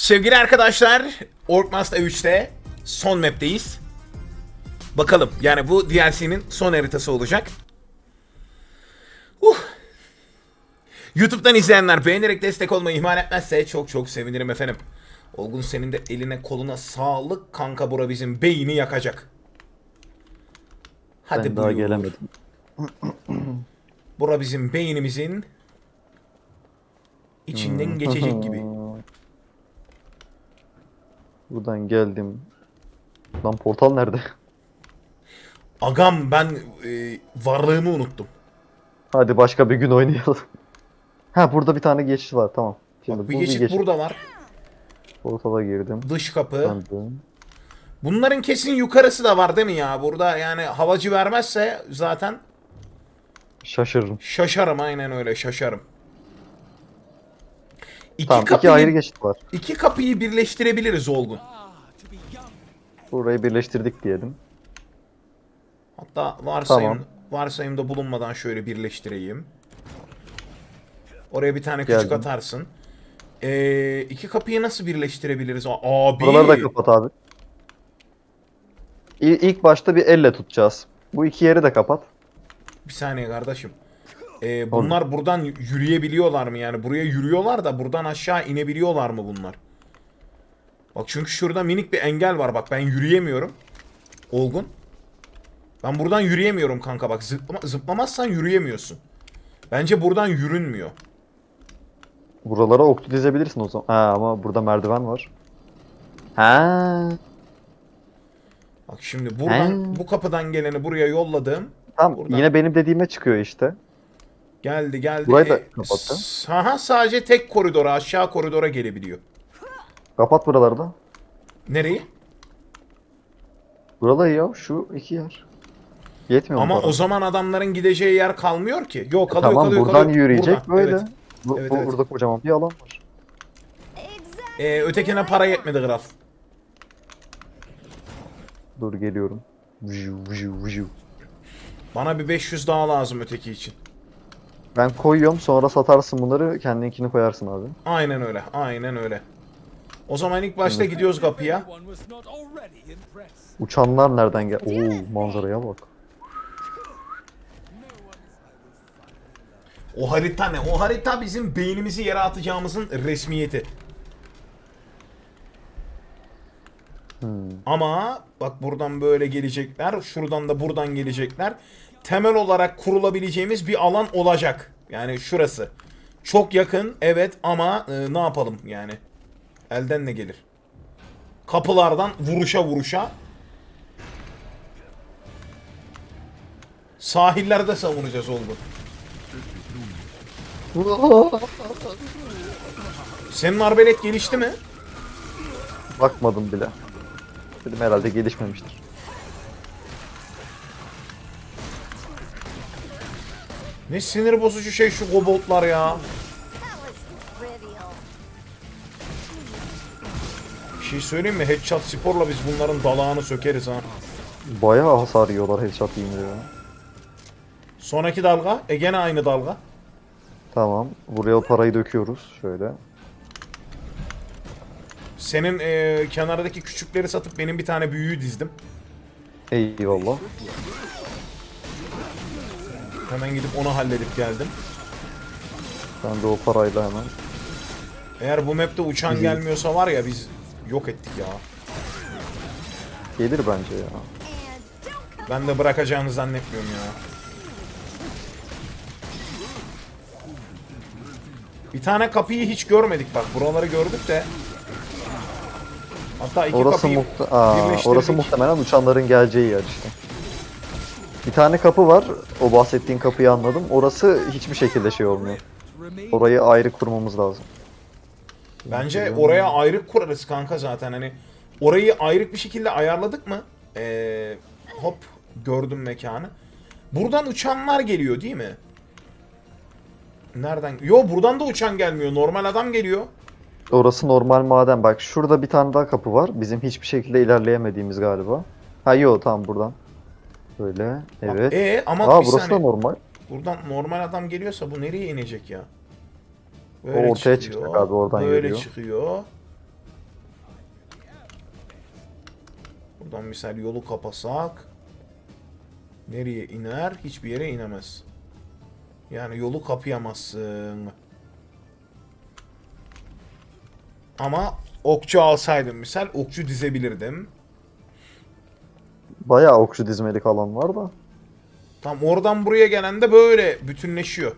Sevgili arkadaşlar, Orkmaster 3'te son map'teyiz. Bakalım yani bu DLC'nin son haritası olacak. Uh. YouTube'dan izleyenler beğenerek destek olmayı ihmal etmezse çok çok sevinirim efendim. Olgun senin de eline koluna sağlık kanka bura bizim beyni yakacak. Hadi ben daha gelemedim. Bura bizim beynimizin içinden geçecek gibi. Buradan geldim. Lan portal nerede? Agam ben e, varlığımı unuttum. Hadi başka bir gün oynayalım. Ha burada bir tane geçit var tamam. Şimdi Bak, bir bu geçit burada var. Portala girdim. Dış kapı. Döndüm. Bunların kesin yukarısı da var değil mi ya? Burada yani havacı vermezse zaten Şaşırırım. şaşarım aynen öyle şaşarım. İki Tamam kapıyı, iki ayrı geçit var. iki kapıyı birleştirebiliriz Olgun. Burayı birleştirdik diyelim. Hatta varsayım, Tamam. varsayımda bulunmadan şöyle birleştireyim. Oraya bir tane küçük Geldim. atarsın. Ee, iki kapıyı nasıl birleştirebiliriz? Abi. Buraları da kapat abi. İlk başta bir elle tutacağız. Bu iki yeri de kapat. Bir saniye kardeşim. Ee, bunlar buradan yürüyebiliyorlar mı yani? Buraya yürüyorlar da buradan aşağı inebiliyorlar mı bunlar? Bak çünkü şurada minik bir engel var. Bak ben yürüyemiyorum. Olgun. Ben buradan yürüyemiyorum kanka. Bak zıplama, zıplamazsan yürüyemiyorsun. Bence buradan yürünmüyor. Buralara oktu dizebilirsin o zaman. Ha ama burada merdiven var. Ha. Bak şimdi buradan He. bu kapıdan geleni buraya yolladım. Tamam Buradan. yine benim dediğime çıkıyor işte. Geldi geldi. Burayı da E, kapattı. Aha sadece tek koridora aşağı koridora gelebiliyor. Kapat buraları da. Nereyi? Buraları ya şu iki yer. Yetmiyor Ama o zaman adamların gideceği yer kalmıyor ki. Yok kalıyor tamam kalıyor buradan kalıyor. yürüyecek Buradan, böyle. evet. Bu, Evet, bu- evet. Burada kocaman bir alan var. Ee, ötekine para yetmedi kral. Dur geliyorum. Vıcı vıcı vıcı. Bana bir 500 daha lazım öteki için. Ben koyuyorum sonra satarsın bunları kendininkini koyarsın abi. Aynen öyle. Aynen öyle. O zaman ilk başta gidiyoruz kapıya. Uçanlar nereden gel? Oo manzaraya bak. O harita ne? O harita bizim beynimizi yere atacağımızın resmiyeti. Hmm. Ama bak buradan böyle gelecekler. Şuradan da buradan gelecekler. Temel olarak kurulabileceğimiz bir alan olacak. Yani şurası. Çok yakın evet ama e, ne yapalım yani. Elden ne gelir? Kapılardan vuruşa vuruşa. Sahillerde savunacağız oldu. Senin arbelet gelişti mi? Bakmadım bile. Dedim herhalde gelişmemiştir. Ne sinir bozucu şey şu koboldlar ya. Bir şey söyleyeyim mi? Headshot sporla biz bunların dalağını sökeriz ha. Bayağı hasar yiyorlar headshot yiyince ya. Sonraki dalga. E gene aynı dalga. Tamam. Buraya parayı döküyoruz. Şöyle. Senin e, kenardaki küçükleri satıp benim bir tane büyüğü dizdim. Eyvallah. Hemen gidip onu halledip geldim. Ben de o parayla hemen. Eğer bu map'te uçan gelmiyorsa var ya biz yok ettik ya. Gelir bence ya. Ben de bırakacağını zannetmiyorum ya. Bir tane kapıyı hiç görmedik bak. Buraları gördük de. Hatta iki Orası, kapıyı muhte Aa, birleştirdik. orası muhtemelen uçanların geleceği yer işte. Bir tane kapı var. O bahsettiğin kapıyı anladım. Orası hiçbir şekilde şey olmuyor. Orayı ayrı kurmamız lazım. Bence oraya ayrık kurarız kanka zaten hani. Orayı ayrık bir şekilde ayarladık mı? Ee, hop gördüm mekanı. Buradan uçanlar geliyor değil mi? Nereden? Yo buradan da uçan gelmiyor. Normal adam geliyor. Orası normal maden. Bak şurada bir tane daha kapı var. Bizim hiçbir şekilde ilerleyemediğimiz galiba. Ha yo tamam buradan. Böyle. Evet. Ee ama Aa, burası saniye. da normal. Buradan normal adam geliyorsa bu nereye inecek ya? Böyle o ortaya çıkıyor. çıkacak abi oradan Böyle geliyor. çıkıyor. Buradan misal yolu kapasak. Nereye iner? Hiçbir yere inemez. Yani yolu kapayamazsın. Ama okçu alsaydım misal okçu dizebilirdim. Bayağı okçu dizmelik alan var da. Tam oradan buraya gelen de böyle bütünleşiyor.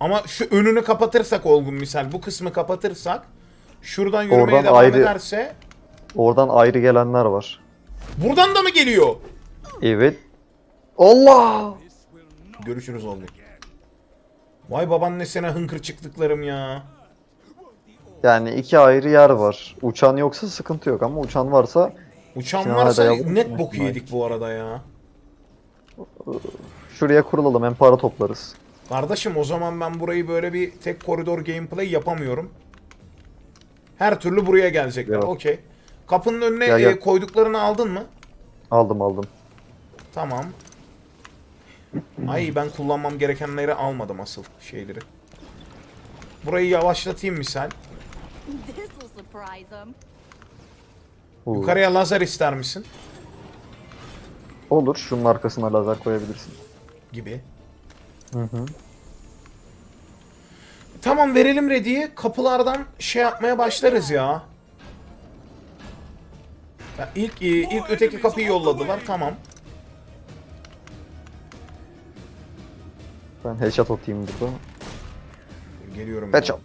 Ama şu önünü kapatırsak olgun misal bu kısmı kapatırsak şuradan yürümeye Oradan devam ayrı- ederse Oradan ayrı gelenler var. buradan da mı geliyor? Evet. Allah! Görüşürüz oldu. Vay babaannesine hınkır çıktıklarım ya. Yani iki ayrı yer var. Uçan yoksa sıkıntı yok ama uçan varsa Uçan Kenarda varsa net boku yedik bu arada ya. şuraya kurulalım hem para toplarız. Kardeşim o zaman ben burayı böyle bir tek koridor gameplay yapamıyorum. Her türlü buraya gelecekler. Evet. Okey. Kapının önüne Gel, e, gel. koyduklarını aldın mı? Aldım aldım. Tamam. Ay ben kullanmam gerekenleri almadım asıl şeyleri. Burayı yavaşlatayım misal. Yukarıya lazer ister misin? Olur. Şunun arkasına lazer koyabilirsin. Gibi. Hı hı. Tamam verelim ready'yi. Kapılardan şey yapmaya başlarız ya. Ya ilk e, ilk öteki kapıyı yolladılar. Tamam. Ben headshot atayım burada. Geliyorum. Headshot.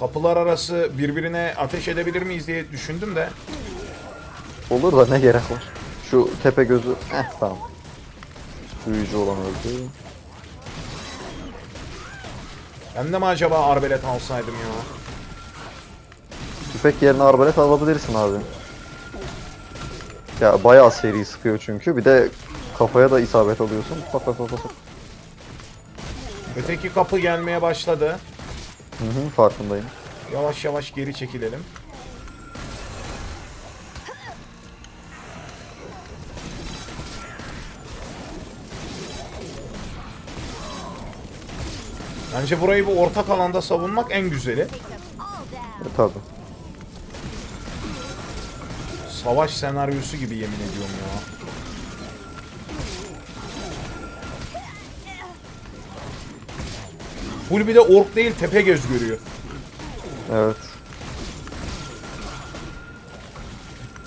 Kapılar arası birbirine ateş edebilir miyiz diye düşündüm de. Olur da ne gerek var. Şu tepe gözü. Heh tamam. Büyücü olan öldü. Ben de mi acaba arbelet alsaydım ya? Tüfek yerine arbalet alabilirsin abi. Ya bayağı seri sıkıyor çünkü. Bir de kafaya da isabet alıyorsun. Bak bak bak bak. Öteki kapı gelmeye başladı. Hı hı farkındayım. Yavaş yavaş geri çekilelim. Bence burayı bu ortak alanda savunmak en güzeli. E tabi. Savaş senaryosu gibi yemin ediyorum ya. Full bir de ork değil tepe göz görüyor. Evet.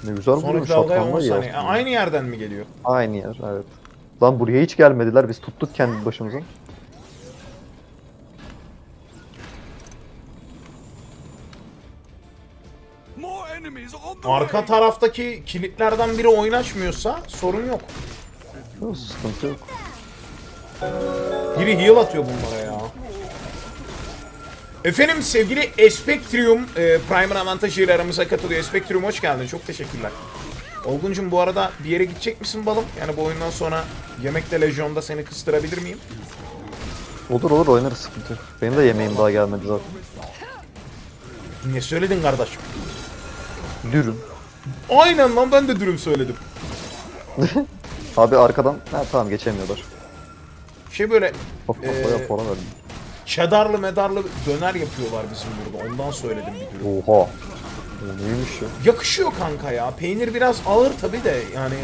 Ne güzel vuruyor Sonraki dalgaya 10 ya. saniye. E, Aynı yerden mi geliyor? Aynı yer evet. Lan buraya hiç gelmediler biz tuttuk kendi başımıza. More enemies on the Arka taraftaki kilitlerden biri oynaşmıyorsa sorun yok. Yok, sıkıntı yok. Biri heal atıyor bunlara ya. Efendim sevgili Espectrium e, Primer avantajıyla aramıza katılıyor. Espectrium hoş geldin. Çok teşekkürler. Olguncum bu arada bir yere gidecek misin balım? Yani bu oyundan sonra yemekte lejyonda seni kıstırabilir miyim? Olur olur oynarız sıkıntı yok. Benim de yemeğim daha gelmedi zaten. Ne söyledin kardeşim? Dürüm. Aynen lan ben de dürüm söyledim. Abi arkadan ha tamam geçemiyorlar. Şey böyle Of of Ee, bayağı para verdim. Çedarlı medarlı döner yapıyorlar bizim burada. Ondan söyledim bir dürüm. Oha. O neymiş ya? Yakışıyor kanka ya. Peynir biraz ağır tabi de yani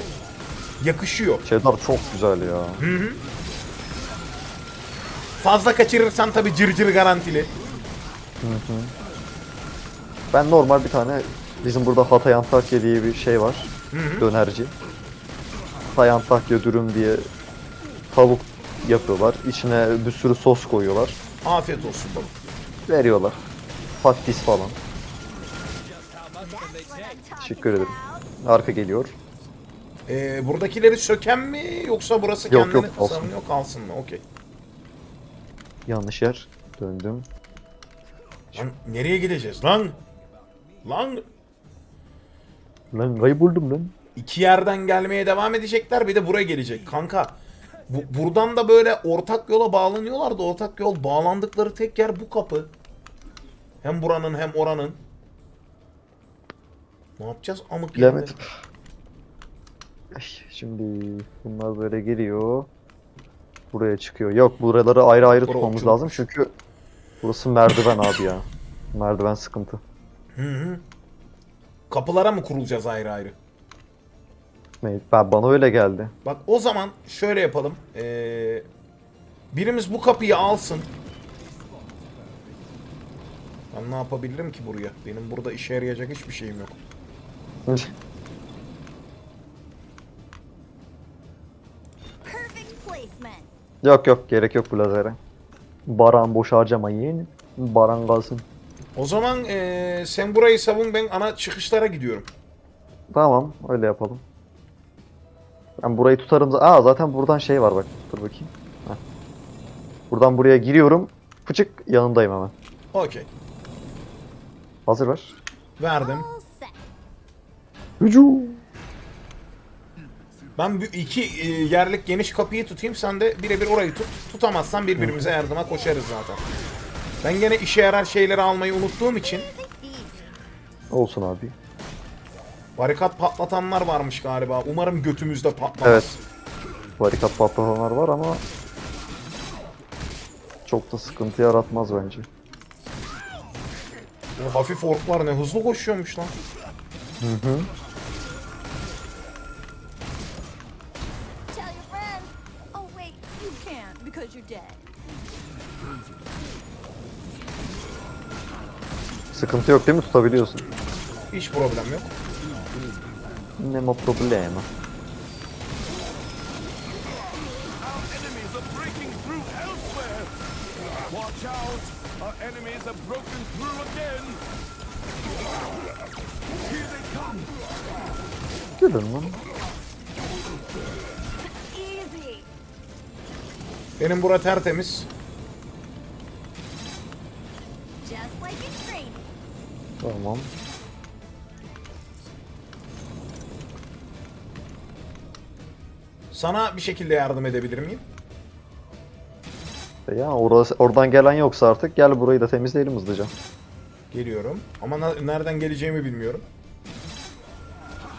yakışıyor. Cheddar çok güzel ya. Fazla kaçırırsan tabi cırcır garantili. Ben normal bir tane bizim burada Hatay Antakya diye bir şey var. Dönerci. Hatay Antakya dürüm diye tavuk yapıyorlar. İçine bir sürü sos koyuyorlar. Afiyet olsun balım. Veriyorlar. Patates falan. Teşekkür ederim. Arka geliyor. Ee, buradakileri söken mi yoksa burası Yok, kendini yok, kalsın. savunuyor kalsın mı? Okey. Yanlış yer. Döndüm. Lan nereye gideceğiz lan? Lan Lan kayboldum lan. iki yerden gelmeye devam edecekler bir de buraya gelecek. Kanka bu, buradan da böyle ortak yola bağlanıyorlar da ortak yol bağlandıkları tek yer bu kapı. Hem buranın hem oranın. Ne yapacağız amık? Bilemedim. Ay, Şimdi bunlar böyle geliyor. Buraya çıkıyor. Yok buraları ayrı ayrı Bura tutmamız çok- lazım çünkü burası merdiven abi ya. Merdiven sıkıntı. Hı hı. Kapılara mı kurulacağız ayrı ayrı? Ne- Ben, bana öyle geldi. Bak o zaman şöyle yapalım. Ee, birimiz bu kapıyı alsın. Ben ne yapabilirim ki buraya? Benim burada işe yarayacak hiçbir şeyim yok. Yok yok gerek yok bu lazere. Baran boş harcamayın. Baran kalsın. O zaman ee, sen burayı savun ben ana çıkışlara gidiyorum. Tamam öyle yapalım. Ben burayı tutarım. Aa zaten buradan şey var bak. Dur bakayım. Heh. Buradan buraya giriyorum. Fıçık yanındayım hemen. Okey. Hazır ver. Verdim. Hücum. Ben bu iki e, yerlik geniş kapıyı tutayım. Sen de birebir orayı tut. Tutamazsan birbirimize yardıma koşarız zaten. Ben gene işe yarar şeyleri almayı unuttuğum için. Olsun abi. Barikat patlatanlar varmış galiba. Umarım götümüzde patlamaz. Evet. Barikat patlatanlar var ama çok da sıkıntı yaratmaz bence. O hafif orklar ne hızlı koşuyormuş lan. Tell your friends. Oh wait, you can't because you're dead. Sıkıntı yok değil mi? Tutabiliyorsun. Hiç problem yok. Ne ma problema. Our enemies are breaking through elsewhere. Watch out! Our enemies have broken through again. Here they come. Gülün lan. Easy. Benim bura tertemiz. Tamam. Sana bir şekilde yardım edebilir miyim? Ya orası, oradan gelen yoksa artık gel burayı da temizleyelim hızlıca. Geliyorum. Ama nereden geleceğimi bilmiyorum.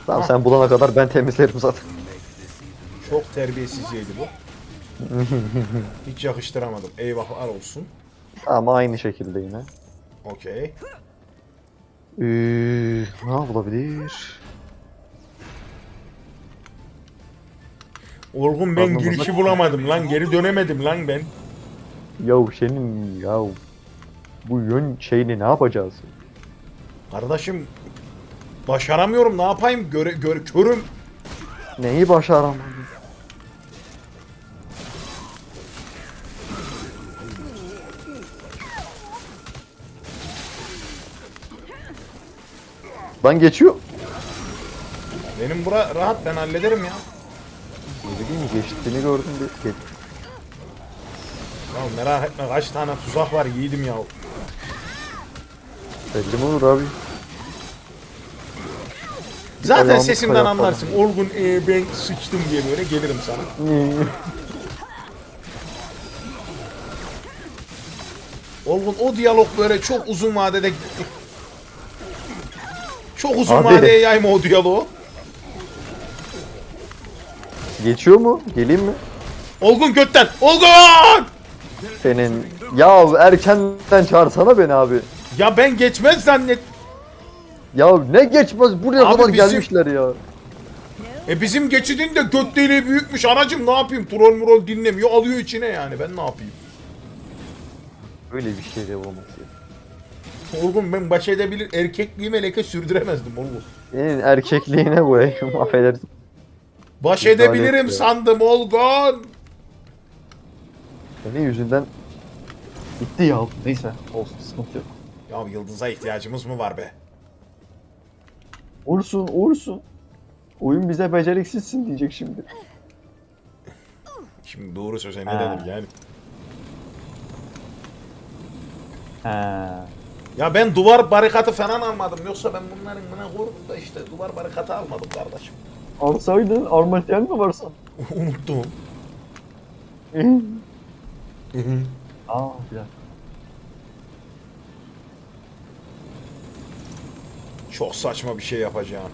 Tamam sen bulana kadar ben temizlerim zaten. Çok terbiyesizceydi bu. Hiç yakıştıramadım. Eyvahlar olsun. Ama aynı şekilde yine. Okey. Ee, ne yapılabilir? Olgun ben Pardon, girişi bulamadım lan. Geri dönemedim lan ben. Yahu senin yahu bu yön şeyini ne yapacağız? Kardeşim başaramıyorum ne yapayım göre, göre körüm. Neyi başaramadın? Lan geçiyor. Benim bura rahat ben hallederim ya. Ne bileyim geçtiğini gördüm bir geç. Ya merak etme kaç tane tuzak var yiğidim ya. Belli mi olur abi? Zaten Ayağımı sesimden kayar falan. anlarsın. Olgun e, ben sıçtım diye böyle gelirim sana. Olgun o diyalog böyle çok uzun vadede çok uzun Abi. vadeye yayma o diyaloğu. Geçiyor mu? Geleyim mi? Olgun götten. Olgun! Senin ya erkenden çağırsana beni abi. Ya ben geçmez zannet. Ya ne geçmez buraya Abi kadar bizim- gelmişler ya. E bizim geçidin de göt deliği büyükmüş anacım ne yapayım? Troll murol dinlemiyor alıyor içine yani ben ne yapayım? Böyle bir şey de olmaz ya. Olgun ben baş edebilir erkekliğime leke sürdüremezdim Olgun. Senin erkekliğine koyayım affedersin. Baş İdare edebilirim et ya. sandım Olgun. Senin yüzünden bitti ya. Neyse olsun sıkıntı yok. Ya yıldıza ihtiyacımız mı var be? Olsun olsun. Oyun bize beceriksizsin diyecek şimdi. Şimdi doğru söze ne Ha. dedim yani? He. Ya ben duvar barikatı falan almadım. Yoksa ben bunların buna kurdum da işte duvar barikatı almadım kardeşim. Alsaydın armatyen mi varsa? Unuttum. Aa bir dakika. Çok saçma bir şey yapacağım.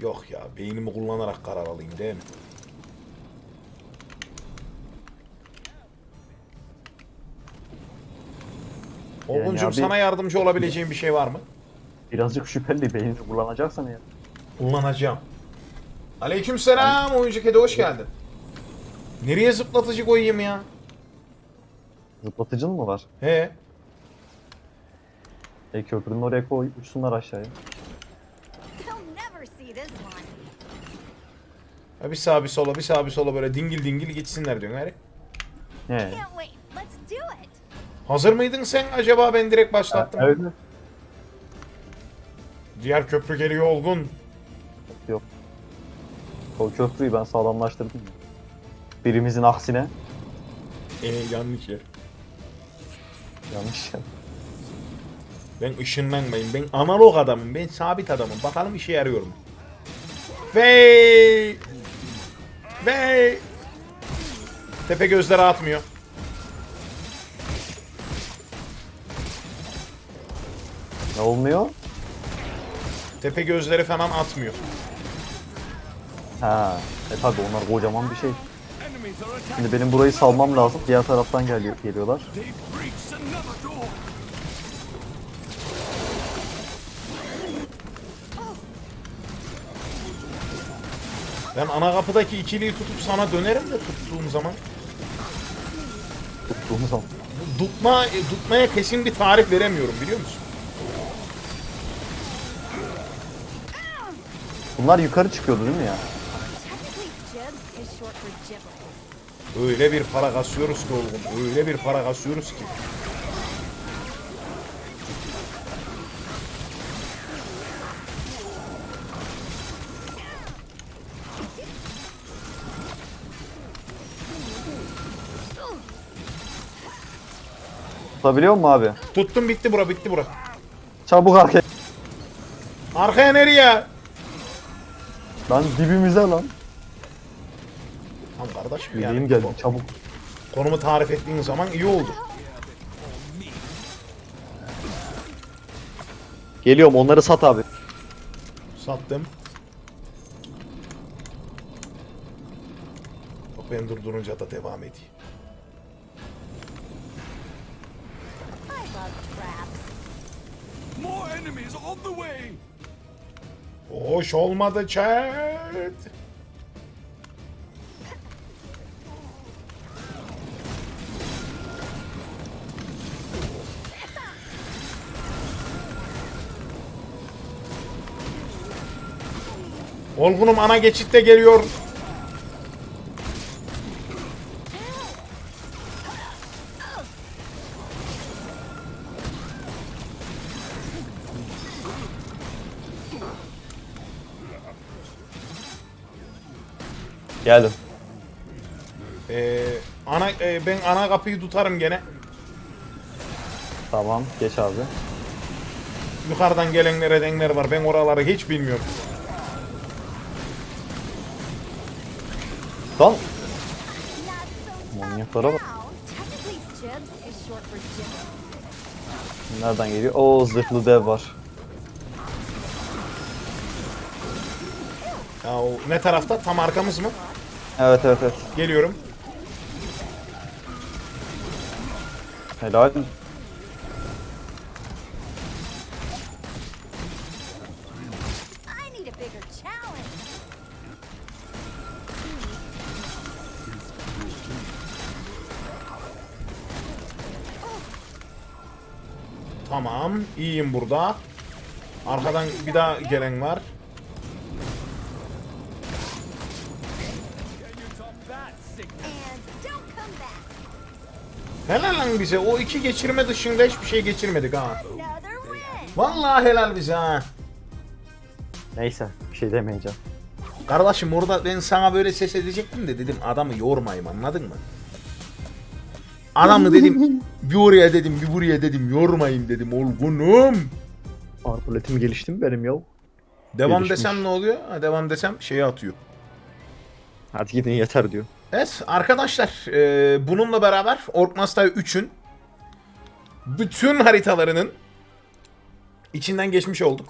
Yok ya beynimi kullanarak karar alayım değil mi? Olguncuğum abi- sana yardımcı olabileceğim bir şey var mı? Birazcık şüpheli beynini kullanacaksan ya. Kullanacağım. Aleykümselam oyuncu kedi hoş geldin. Nereye zıplatıcı koyayım ya? Zıplatıcın mı var? He. E köprünün oraya koy uçsunlar aşağıya. Ha, bir sağa bir sola bir sağa bir sola böyle dingil dingil gitsinler diyorsun hadi. He. Hazır mıydın sen acaba ben direkt başlattım. Evet. Diğer köprü geliyor olgun. Yok. O köprüyü ben sağlamlaştırdım. Birimizin aksine Ee yanlış yer. yanlış. Ben ışınlanmayayım. Ben analog adamım. Ben sabit adamım. Bakalım işe yarıyor mu? Vey! Vey! Tepe gözleri atmıyor. Ne olmuyor? Tepe gözleri falan atmıyor. Ha. E tabi onlar kocaman bir şey. Şimdi benim burayı salmam lazım. Diğer taraftan geliyor, geliyorlar. Ben ana kapıdaki ikiliyi tutup sana dönerim de tuttuğum zaman. Tuttuğumuz zaman. Bu Tutma, e, tutmaya kesin bir tarif veremiyorum biliyor musun? Bunlar yukarı çıkıyordu değil mi ya? Öyle bir para kasıyoruz ki oğlum. Öyle bir para kasıyoruz ki. Tutabiliyor mu abi? Tuttum bitti bura bitti bura. Çabuk arkaya. Arkaya nereye? Lan dibimize lan. Tamam kardeşim Yüreğim yani. geldi çabuk. Konumu tarif ettiğin zaman iyi oldu. Geliyorum onları sat abi. Sattım. Bak ben durdurunca da devam edeyim. More enemies on the way. Hoş olmadı chat. Olgunum ana geçitte geliyor. Geldim. Ee, ana e, ben ana kapıyı tutarım gene. Tamam geç abi. Yukarıdan gelenler edenler var. Ben oraları hiç bilmiyorum. Lan Manyaklara bak. nereden geliyor? Oo zırhlı dev var. Ya o ne tarafta? Tam arkamız mı? Evet evet evet. Geliyorum. Helal. I need a bigger challenge. Tamam. iyiyim burada. Arkadan bir daha gelen var. Helal lan bize. O iki geçirme dışında hiçbir şey geçirmedik ha. Vallahi helal bize ha. Neyse bir şey demeyeceğim. Kardeşim orada ben sana böyle ses edecektim de dedim adamı yormayayım anladın mı? Adamı dedim bir oraya dedim bir buraya dedim yormayayım dedim olgunum. Arpoletim gelişti mi benim ya? Devam Gelişmiş. desem ne oluyor? Ha, devam desem şeyi atıyor. Hadi gidin yeter diyor. Evet arkadaşlar e, bununla beraber Orkmaster 3'ün bütün haritalarının içinden geçmiş olduk.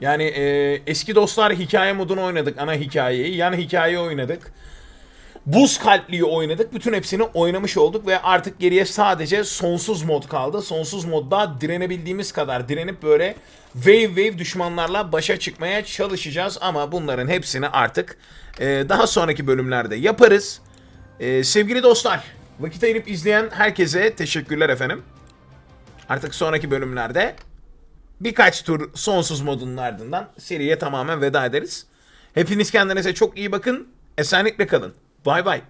Yani e, eski dostlar hikaye modunu oynadık ana hikayeyi. Yan hikaye oynadık. Buz kalpliyi oynadık. Bütün hepsini oynamış olduk ve artık geriye sadece sonsuz mod kaldı. Sonsuz modda direnebildiğimiz kadar direnip böyle wave wave düşmanlarla başa çıkmaya çalışacağız. Ama bunların hepsini artık e, daha sonraki bölümlerde yaparız. E, sevgili dostlar, vakit ayırıp izleyen herkese teşekkürler efendim. Artık sonraki bölümlerde birkaç tur sonsuz modunun ardından seriye tamamen veda ederiz. Hepiniz kendinize çok iyi bakın. Esenlikle kalın. Bay bay.